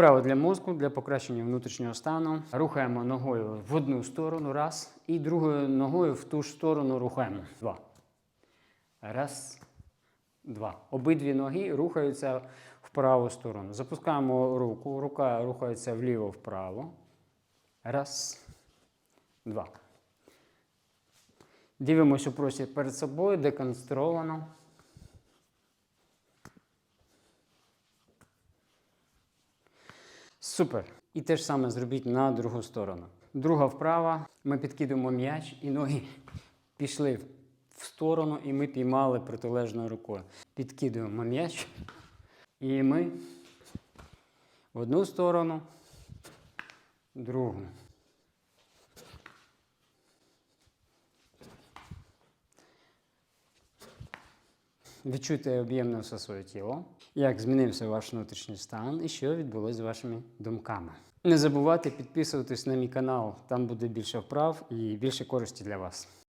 Вправо для мозку, для покращення внутрішнього стану. Рухаємо ногою в одну сторону, раз, і другою ногою в ту ж сторону рухаємо. Два. Раз, два. Обидві ноги рухаються в праву сторону. Запускаємо руку, рука рухається вліво-вправо. Раз, два. Дивимось у простір перед собою, деконстровано. Супер. І те ж саме зробіть на другу сторону. Друга вправа. Ми підкидуємо м'яч і ноги пішли в сторону, і ми піймали протилежною рукою. Підкидуємо м'яч. І ми в одну сторону, другу. Відчуйте об'ємне все своє тіло, як змінився ваш внутрішній стан і що відбулося з вашими думками. Не забувайте підписуватись на мій канал, там буде більше вправ і більше користі для вас.